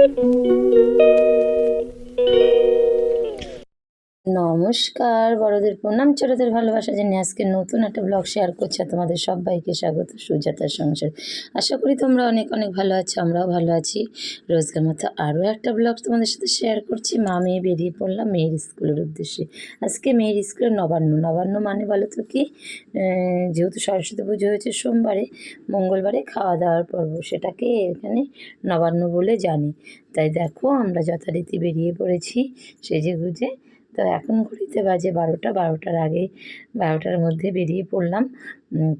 Thank you. নমস্কার, বড়দের প্রণাম, ছোটদের ভালোবাসা জেনে আজকে নতুন একটা ব্লগ শেয়ার করছি তোমাদের সবাইকে স্বাগত সুজাতার সংসার। আশা করি তোমরা অনেক অনেক ভালো আছো, আমরাও ভালো আছি। রোজকার মতো আরও একটা ব্লগ তোমাদের সাথে শেয়ার করছি। মা মেয়ে বেরিয়ে পড়লাম মেয়ের স্কুলের উদ্দেশ্যে। আজকে মেয়ের স্কুলে নবান্ন। নবান্ন মানে বলো তো কি? যেহেতু সরস্বতী পুজো হয়েছে সোমবারে, মঙ্গলবারে খাওয়া দাওয়ার পর্ব, সেটাকে এখানে নবান্ন বলে জানি। তাই দেখো আমরা যথারীতি বেরিয়ে পড়েছি সেজে গুজে। তো এখন ঘড়িতে বাজে বারোটা, বারোটার আগে, বারোটার মধ্যে বেরিয়ে পড়লাম।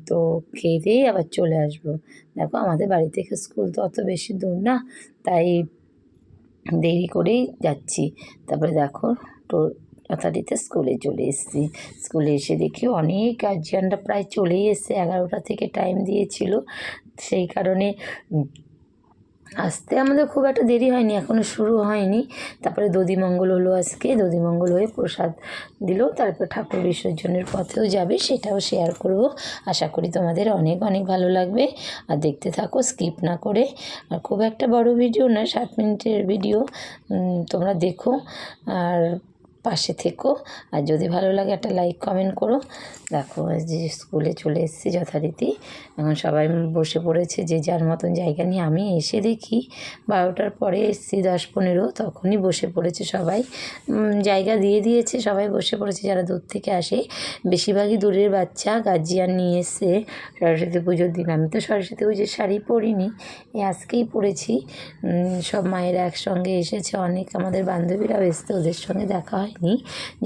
তো খেয়ে দিয়েই আবার চলে আসব। দেখো আমাদের বাড়ি থেকে স্কুল তো অত বেশি দূর না, তাই দেরি করেই যাচ্ছি। তারপরে দেখো তো যথারীতি স্কুলে চলে এসেছি। স্কুলে এসে দেখি অনেক গার্জিয়ানরা প্রায় চলেই এসছে। এগারোটা থেকে টাইম দিয়েছিল। সেই কারণে আসতে আমাদের খুব একটা দেরি হয়নি এখনও শুরু হয়নি। তারপরে দধিমঙ্গল হলো আজকে দধিমঙ্গল হয়ে প্রসাদ দিল, তারপর ঠাকুর বিসর্জনের পথেও যাবে, সেটাও শেয়ার করব। আশা করি তোমাদের অনেক অনেক ভালো লাগবে। আর দেখতে থাকো স্কিপ না করে। আর খুব একটা বড় ভিডিও না, সাত মিনিটের ভিডিও তোমরা দেখো। আর পাশে থেকো। আর যদি ভালো লাগে একটা লাইক, কমেন্ট করো। দেখো যে স্কুলে চলে এসেছি যথারীতি। এখন সবাই বসে পড়েছে, যে যার মতন জায়গা নিয়ে আমি এসে দেখি। বারোটার পরে এসেছি, দশ পনেরো, তখনই বসে পড়েছে সবাই। জায়গা দিয়ে দিয়েছে, সবাই বসে পড়েছে। যারা দূর থেকে আসে, বেশিরভাগই দূরের বাচ্চা গার্জিয়ান নিয়ে এসছে। সরস্বতী পুজোর দিন। আমি তো সরস্বতী পুজোর শাড়ি পরিনি আজকেই পরেছি। সব মায়েরা একসঙ্গে এসেছে। অনেক আমাদের বান্ধবীরাও এসছে, ওদের সঙ্গে দেখা হয়নি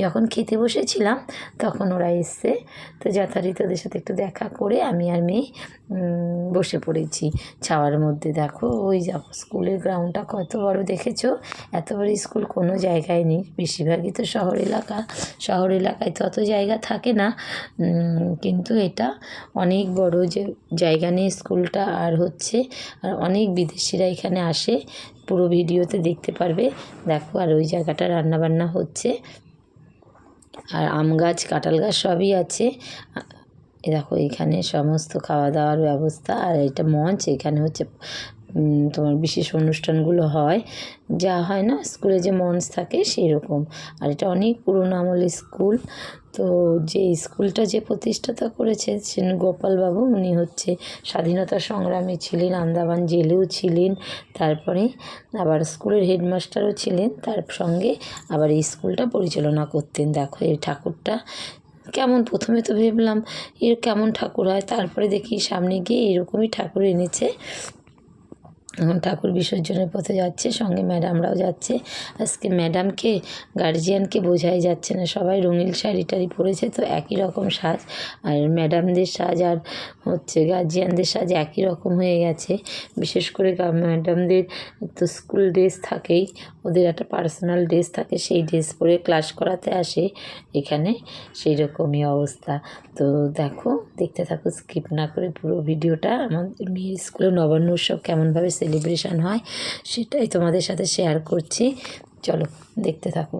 যখন খেতে বসেছিলাম, তখন ওরা এসছে। তো যথারীতি ওদের সাথে একটু দেখা করে আমি আর মেয়ে বসে পড়েছি। ছাওয়ার মধ্যে দেখো, ওই দেখো স্কুলের গ্রাউন্ডটা কত বড় দেখেছ? এত বড় স্কুল কোনো জায়গায় নেই। বেশিরভাগই তো শহর এলাকা। শহর এলাকায় তো অত জায়গা থাকে না। কিন্তু এটা অনেক বড় যে জায়গা নিয়ে স্কুলটা আর হচ্ছে, আর অনেক বিদেশিরা এখানে আসে। পুরো ভিডিওতে দেখতে পারবে। দেখো, আর ওই জায়গাটা রান্নাবান্না হচ্ছে। আর আম গাছ, কাঁঠাল গাছ সবই আছে। দেখো, এখানে সমস্ত খাওয়া দাওয়ার ব্যবস্থা। আর এটা মঞ্চ, এখানে হচ্ছে তোমার বিশেষ অনুষ্ঠানগুলো হয়, যা হয় না, স্কুলে যে মঞ্চ থাকে সেই রকম আর এটা অনেক পুরোনো আমলের স্কুল। তো যে স্কুলটা যে প্রতিষ্ঠাতা করেছে গোপালবাবু, উনি হচ্ছে স্বাধীনতা সংগ্রামী ছিলেন, আন্দামান জেলেও ছিলেন, তারপরে আবার স্কুলের হেডমাস্টারও ছিলেন, তার সঙ্গে আবার এই স্কুলটা পরিচালনা করতেন। দেখো এই ঠাকুরটা কেমন, প্রথমে তো ভেবলাম এর কেমন ঠাকুর হয়, তারপরে দেখি সামনে গিয়ে এরকমই ঠাকুর এনেছে। ঠাকুর বিসর্জনের পথে যাচ্ছে, সঙ্গে ম্যাডামরাও যাচ্ছে। আজকে ম্যাডামকে গার্জিয়ানকে বোঝাই যাচ্ছে না, সবাই রঙিন শাড়ি টাড়ি পরেছে, তো একই রকম সাজ। আর ম্যাডামদের সাজ আর হচ্ছে গার্জিয়ানদের সাজ একই রকম হয়ে গেছে। বিশেষ করে ম্যাডামদের তো স্কুল ড্রেস থাকেই, ওদের একটা পার্সোনাল ড্রেস থাকে, সেই ড্রেস পরে ক্লাস করাতে আসে, এখানে সেই রকমই অবস্থা। তো দেখো, দেখতে থাকো স্কিপ না করে পুরো ভিডিওটা আমাদের মেয়ের স্কুলে নবান্ন উৎসব কেমনভাবে সেলিব্রেশন হয় সেটাই তোমাদের সাথে শেয়ার করছি। চলো দেখতে থাকো।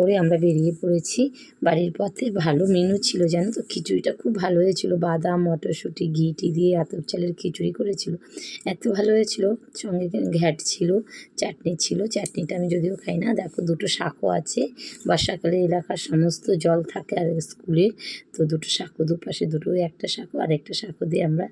করে আমরা বেরিয়ে পড়েছি। বাড়ির পথে ভালো মেনু ছিল, জানো তো? খিচুড়িটা খুব ভালো হয়েছিল। বাদাম, মটরশুঁটি, ঘি, টি দিয়ে আতপ চালের খিচুড়ি করেছিল। এত ভালো হয়েছিল। সঙ্গে ঘ্যাট ছিল, চাটনি ছিল। চাটনিটা আমি যদিও খাই না, দেখো দুটো শাকও আছে। বর্ষাকালে এলাকার সমস্ত জল থাকে আর স্কুলে, তো দুটো শাকও দুপাশে, দুটো একটা শাকও আর একটা শাকও দিয়ে আমরা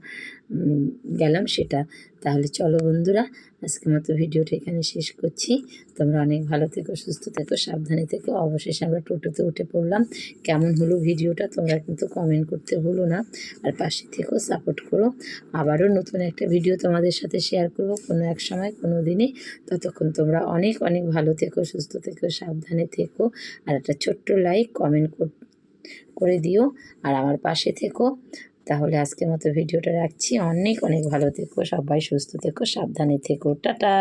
গেলাম সেটা। তাহলে চলো বন্ধুরা আজকের মতো ভিডিওটা এখানে শেষ করছি। তোমরা অনেক ভালো থেকো, সুস্থ থেকো, সাবধানে থেকো। অবশেষে আমরা টোটোতে উঠে পড়লাম। কেমন হলো ভিডিওটা তোমরা কিন্তু কমেন্ট করতে ভুলো না। আর পাশে থেকো সাপোর্ট করো। আবারও নতুন একটা ভিডিও তোমাদের সাথে শেয়ার করব কোনো এক সময়, কোনো দিনে। ততক্ষণ তোমরা অনেক অনেক ভালো থেকো, সুস্থ থেকো, সাবধানে থেকো। আর একটা ছোট্ট লাইক কমেন্ট করে দিও। আর আমার পাশে থেকো। তাহলে আজকের মতো ভিডিওটা রাখছি। অনেক অনেক ভালো থেকো, সবাই সুস্থ থেকো, সাবধানে থেকো। টাটা!